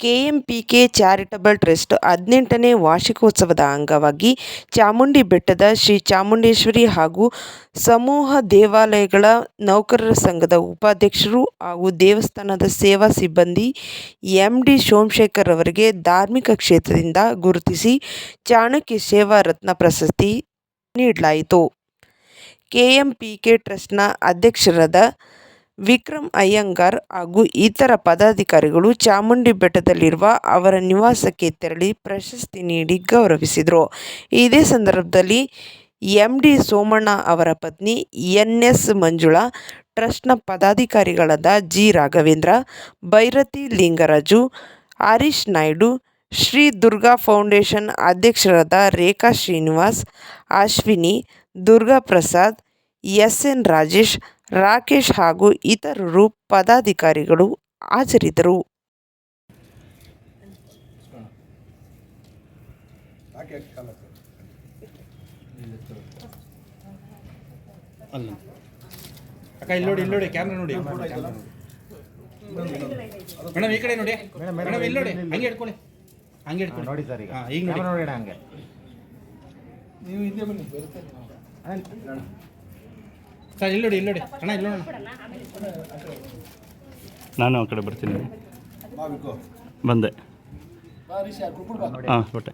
ಕೆಎಂಪಿಕೆ charitable trust ಹದಿನೆಂಟನೇ ವಾರ್ಷಿಕೋತ್ಸವದ ಅಂಗವಾಗಿ ಚಾಮುಂಡಿ ಬೆಟ್ಟದ ಶ್ರೀ ಚಾಮುಂಡೇಶ್ವರಿ ಹಾಗೂ ಸಮೂಹ ದೇವಾಲಯಗಳ ನೌಕರರ ಸಂಘದ ಉಪಾಧ್ಯಕ್ಷರು ಹಾಗೂ ದೇವಸ್ಥಾನದ ಸೇವಾ ಸಿಬ್ಬಂದಿ ಎಂ ಡಿ ಸೋಮಶೇಖರ್ ಅವರಿಗೆ ಧಾರ್ಮಿಕ ಕ್ಷೇತ್ರದಿಂದ ಗುರುತಿಸಿ ಚಾಣಕ್ಯ ಸೇವಾ ರತ್ನ ಪ್ರಶಸ್ತಿ ನೀಡಲಾಯಿತು. ಕೆಎಂಪಿಕೆ ಟ್ರಸ್ಟ್ನ ಅಧ್ಯಕ್ಷರಾದ ವಿಕ್ರಮ್ ಅಯ್ಯಂಗಾರ್ ಹಾಗೂ ಇತರ ಪದಾಧಿಕಾರಿಗಳು ಚಾಮುಂಡಿ ಬೆಟ್ಟದಲ್ಲಿರುವ ಅವರ ನಿವಾಸಕ್ಕೆ ತೆರಳಿ ಪ್ರಶಸ್ತಿ ನೀಡಿ ಗೌರವಿಸಿದರು. ಇದೇ ಸಂದರ್ಭದಲ್ಲಿ ಎಂ ಡಿ ಸೋಮಣ್ಣ ಅವರ ಪತ್ನಿ ಎನ್ ಎಸ್ ಮಂಜುಳಾ, ಟ್ರಸ್ಟ್ನ ಪದಾಧಿಕಾರಿಗಳಾದ ಜಿ ರಾಘವೇಂದ್ರ, ಭೈರತಿ ಲಿಂಗರಾಜು, ಹರೀಶ್ ನಾಯ್ಡು, ಶ್ರೀ ದುರ್ಗಾ ಫೌಂಡೇಶನ್ ಅಧ್ಯಕ್ಷರಾದ ರೇಖಾ ಶ್ರೀನಿವಾಸ್, ಅಶ್ವಿನಿ, ದುರ್ಗಾ ಪ್ರಸಾದ್, ಎಸ್ ಎನ್ ರಾಜೇಶ್ ರಾಕೇಶ್ ಹಾಗೂ ಇತರರು ಪದಾಧಿಕಾರಿಗಳು ಹಾಜರಿದ್ದರು. ಅಕ್ಕ ಇಲ್ಲಿ ನೋಡಿ ಇಲ್ಲಿ ನೋಡಿ ಕ್ಯಾಮ್ರಾ ನೋಡಿ. ಮೇಡಮ್ ಈ ಕಡೆ ನೋಡಿ. ಮೇಡಮ್ ಇಲ್ಲಿ ನೋಡಿ. ಹಂಗೆ ಇಟ್ಕೊಳ್ಳಿ ಹಂಗೆ ಇಟ್ಕೊಳ್ಳಿ ನೋಡಿ ಸರ್ ಈಗ. ಹಾಂ ಈಗ ನೋಡಿ. ಕ್ಯಾಮರಾ ನೋಡಿ ಅಣ್ಣ ಹಂಗೆ. ಸರ್ ಇಲ್ಲಿ ನೋಡಿ ಇಲ್ಲಿ ನೋಡಿ. ಅಣ್ಣ ಇಲ್ಲಿ ನೋಡಿ ನಾನು ಆ ಕಡೆ ಬರ್ತೀನಿ. ಬಂದೆ. ಹಾಂ ಕೊಟ್ಟೆ